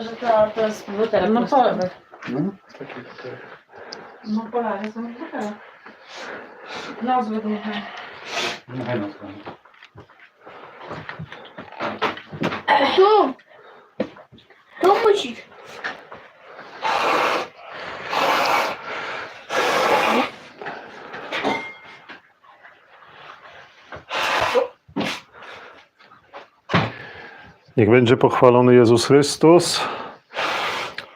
że to, to jest butelek No plastikowy. No, butelek. No polary są w butelach. Nazwy. No, fajna strona. Tu! Tu musisz. Niech będzie pochwalony Jezus Chrystus.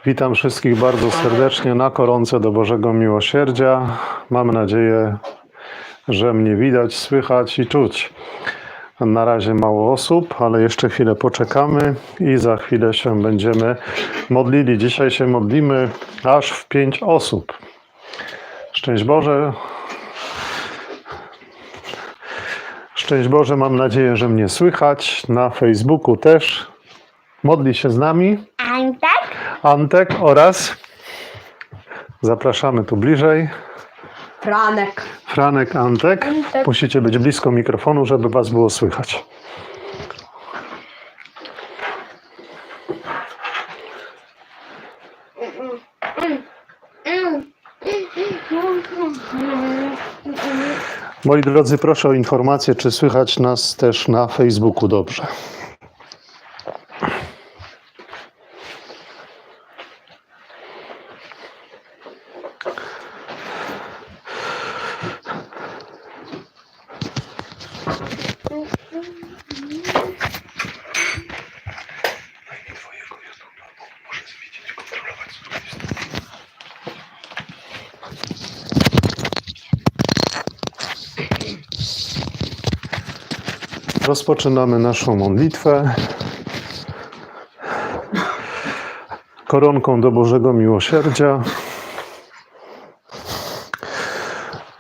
Witam wszystkich bardzo serdecznie na koronce do Bożego Miłosierdzia. Mam nadzieję, że mnie widać, słychać i czuć. Na razie mało osób, ale jeszcze chwilę poczekamy i za chwilę się będziemy modlili. Dzisiaj się modlimy aż w pięć osób. Szczęść Boże. Szczęść Boże, mam nadzieję, że mnie słychać. Na Facebooku też. Modli się z nami Antek? Antek oraz zapraszamy tu bliżej. Franek. Franek, Antek. Antek. Musicie być blisko mikrofonu, żeby was było słychać. Moi drodzy, proszę o informację, czy słychać nas też na Facebooku dobrze. Rozpoczynamy naszą modlitwę. Koronką do Bożego Miłosierdzia.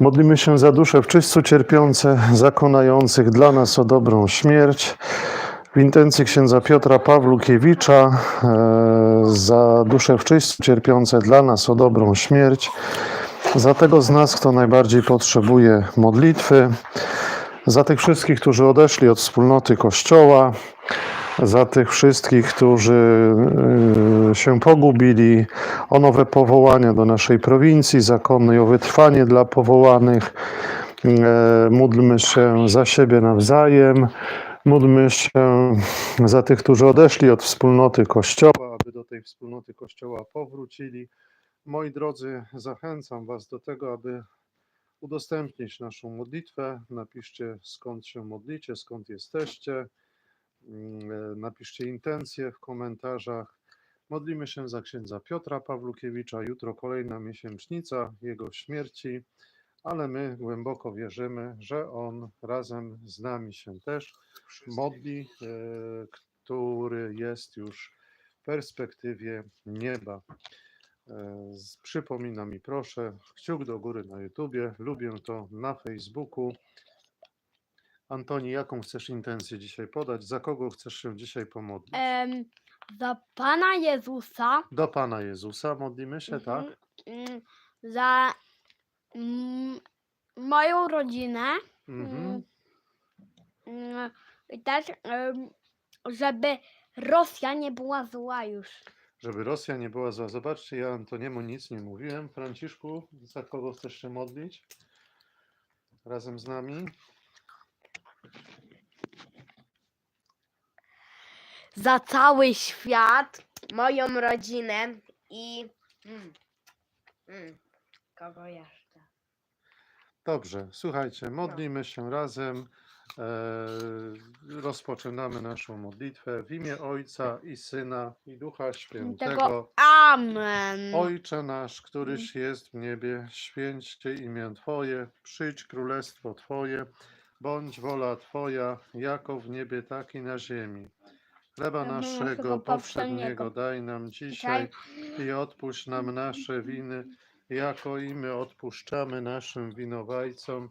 Modlimy się za dusze w cierpiące, zakonających dla nas o dobrą śmierć. W intencji księdza Piotra Pawlukiewicza e, za dusze w cierpiące dla nas o dobrą śmierć. Za tego z nas, kto najbardziej potrzebuje modlitwy za tych wszystkich, którzy odeszli od wspólnoty Kościoła, za tych wszystkich, którzy y, się pogubili, o nowe powołania do naszej prowincji zakonnej, o wytrwanie dla powołanych. E, Módlmy się za siebie nawzajem. Módlmy się za tych, którzy odeszli od wspólnoty Kościoła, aby do tej wspólnoty Kościoła powrócili. Moi drodzy, zachęcam Was do tego, aby udostępnić naszą modlitwę. Napiszcie skąd się modlicie, skąd jesteście. Mm, e, Napiszcie intencje w komentarzach. Modlimy się za księdza Piotra Pawlukiewicza. Jutro kolejna miesięcznica jego śmierci, ale my głęboko wierzymy, że on razem z nami się też modli, e, który jest już w perspektywie nieba. Przypomina mi proszę, kciuk do góry na YouTubie, lubię to na Facebooku. Antoni, jaką chcesz intencję dzisiaj podać? Za kogo chcesz się dzisiaj pomodlić? Em, za Pana Jezusa. Do Pana Jezusa modlimy się, tak? Mhm. Mm, Za mm, moją rodzinę. Mhm. Mm, mm, I też, em, żeby Rosja nie była zła już. Żeby Rosja nie była zła. Zobaczcie, ja Antoniemu nic nie mówiłem. Franciszku, za kogo chcesz się modlić? Razem z nami? za cały świat, moją rodzinę i. Mm, mm, kogo jeszcze? Dobrze, słuchajcie, modlimy się razem. E, rozpoczynamy naszą modlitwę w imię Ojca i Syna i Ducha Świętego. Tego Amen. Ojcze nasz, któryś jest w niebie, święć się imię Twoje, przyjdź królestwo Twoje, bądź wola Twoja, jako w niebie, tak i na ziemi. Chleba naszego powszedniego daj nam dzisiaj i odpuść nam nasze winy, jako i my odpuszczamy naszym winowajcom.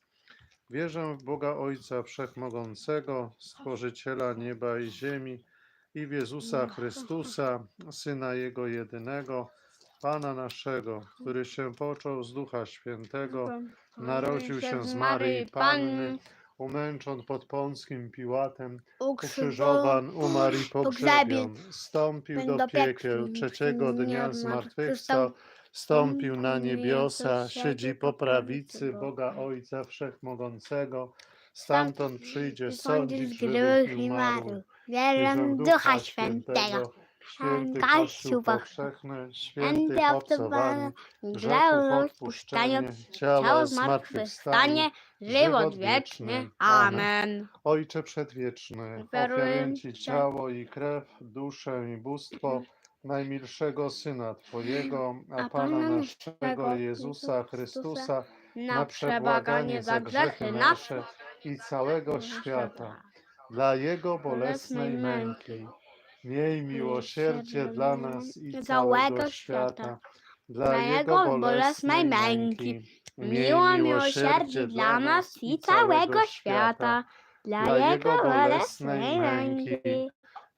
Wierzę w Boga Ojca Wszechmogącego, Stworzyciela nieba i ziemi i w Jezusa Chrystusa, Syna Jego jedynego, Pana naszego, który się począł z Ducha Świętego, narodził się z Maryi Panny, umęczon pod Pąckim Piłatem, ukrzyżowan, umarł i pogrzebion, wstąpił do piekieł, trzeciego dnia zmartwychwstał, wstąpił na niebiosa, siedzi po prawicy Boga Ojca Wszechmogącego, stamtąd przyjdzie sądzić żywych i umarłych. Wierzę Ducha Świętego, święty Kościół powszechny, święty obcowanie, grał odpuszczenie, ciało zmartwychwstanie, żywot wieczny. Amen. Ojcze Przedwieczny, Ofiaruję Ci ciało i krew, duszę i bóstwo najmilszego Syna Twojego, a Pana naszego Jezusa Chrystusa, Na przebłaganie za grzechy nasze i całego świata, dla Jego bolesnej męki. Miej miłosierdzie dla nas i całego świata, dla Jego bolesnej męki. Miej miłosierdzie dla nas i całego świata, dla Jego bolesnej męki.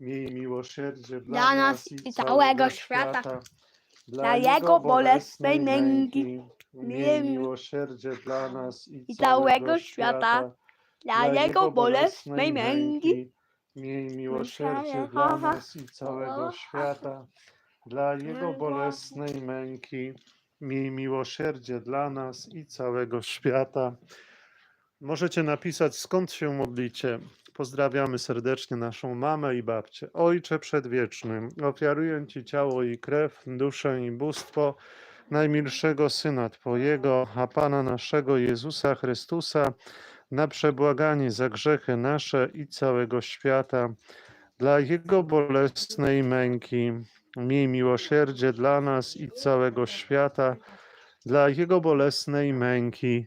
Miej miłosierdzie dla nas i całego świata, dla Jego bolesnej męki. Miej miłosierdzie dla nas i całego świata, dla Jego bolesnej męki. Miej miłosierdzie dla nas i całego świata, dla Jego bolesnej męki. Miej miłosierdzie dla nas i całego świata. Możecie napisać, skąd się modlicie. Pozdrawiamy serdecznie naszą mamę i babcię. Ojcze Przedwieczny, ofiaruję Ci ciało i krew, duszę i bóstwo najmilszego Syna Twojego, a Pana naszego Jezusa Chrystusa, na przebłaganie za grzechy nasze i całego świata, dla Jego bolesnej męki. Miej miłosierdzie dla nas i całego świata, dla Jego bolesnej męki.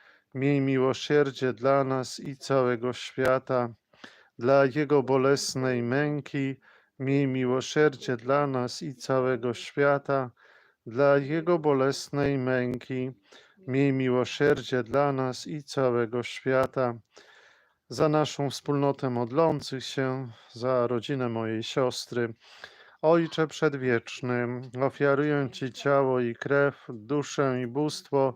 miej miłosierdzie dla nas i całego świata. Dla Jego bolesnej męki, miej miłosierdzie dla nas i całego świata. Dla Jego bolesnej męki, miej miłosierdzie dla nas i całego świata. Za naszą wspólnotę modlących się, za rodzinę mojej siostry. Ojcze Przedwieczny, ofiaruję Ci ciało i krew, duszę i bóstwo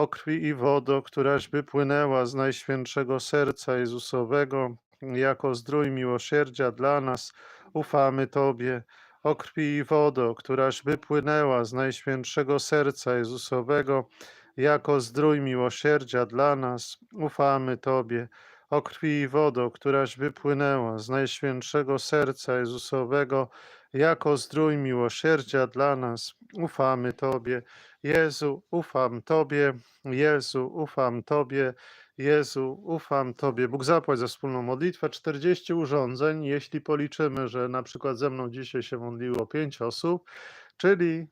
O krwi i wodo, któraś by płynęła z najświętszego serca Jezusowego, jako zdrój miłosierdzia dla nas, ufamy Tobie. O krwi i wodo, któraś by płynęła z najświętszego serca Jezusowego, jako zdrój miłosierdzia dla nas, ufamy Tobie. O krwi i wodo, któraś wypłynęła z najświętszego serca Jezusowego, jako zdrój miłosierdzia dla nas, ufamy Tobie. Jezu, ufam Tobie, Jezu, ufam Tobie, Jezu, ufam Tobie. Bóg zapłać za wspólną modlitwę. 40 urządzeń, jeśli policzymy, że na przykład ze mną dzisiaj się modliło 5 osób, czyli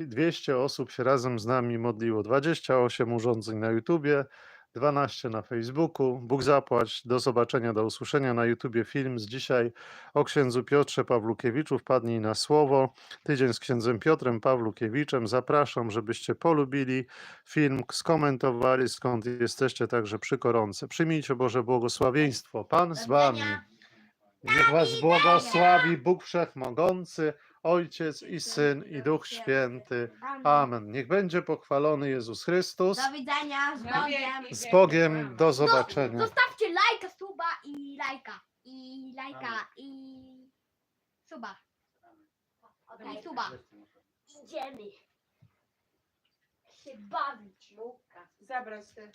200 osób się razem z nami modliło. 28 urządzeń na YouTubie, 12 na Facebooku. Bóg zapłać. Do zobaczenia, do usłyszenia na YouTubie film z dzisiaj o księdzu Piotrze Pawlukiewiczu. Wpadnij na słowo. Tydzień z księdzem Piotrem Pawlukiewiczem. Zapraszam, żebyście polubili film, skomentowali skąd jesteście także przy koronce. Przyjmijcie Boże błogosławieństwo. Pan z wami. Niech was błogosławi Bóg Wszechmogący, Ojciec i Syn i Duch Święty. Amen. Niech będzie pochwalony Jezus Chrystus. Do widzenia, z Bogiem. Z Bogiem, do zobaczenia. Zostawcie lajka, suba i lajka. I lajka i suba. I suba. Idziemy się bawić. Zabrać te